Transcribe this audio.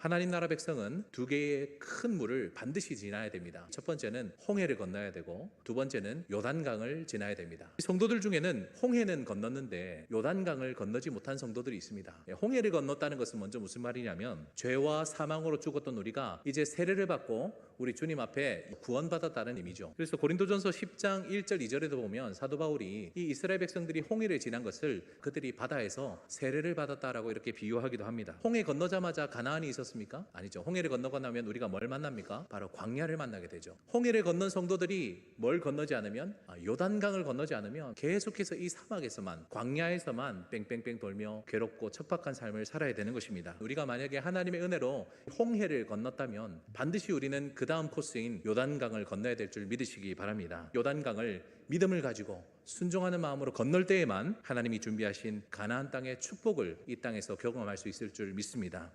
하나님 나라 백성은 두 개의 큰 물을 반드시 지나야 됩니다. 첫 번째는 홍해를 건너야 되고 두 번째는 요단강을 지나야 됩니다. 이 성도들 중에는 홍해는 건넜는데 요단강을 건너지 못한 성도들이 있습니다. 예, 홍해를 건넜다는 것은 먼저 무슨 말이냐면 죄와 사망으로 죽었던 우리가 이제 세례를 받고 우리 주님 앞에 구원받았다는 의미죠. 그래서 고린도전서 10장 1절 2절에도 보면 사도 바울이 이 이스라엘 백성들이 홍해를 지난 것을 그들이 바다에서 세례를 받았다라고 이렇게 비유하기도 합니다. 홍해 건너자마자 가나안이 있 었습니까? 아니죠. 홍해를 건너고 나면 우리가 뭘 만납니까? 바로 광야를 만나게 되죠. 홍해를 건넌 성도들이 뭘 건너지 않으면 아, 요단강을 건너지 않으면 계속해서 이 사막에서만 광야에서만 뺑뺑뺑 돌며 괴롭고 척박한 삶을 살아야 되는 것입니다. 우리가 만약에 하나님의 은혜로 홍해를 건넜다면 반드시 우리는 그 다음 코스인 요단강을 건너야 될 줄 믿으시기 바랍니다. 요단강을 믿음을 가지고 순종하는 마음으로 건널 때에만 하나님이 준비하신 가나안 땅의 축복을 이 땅에서 경험할 수 있을 줄 믿습니다.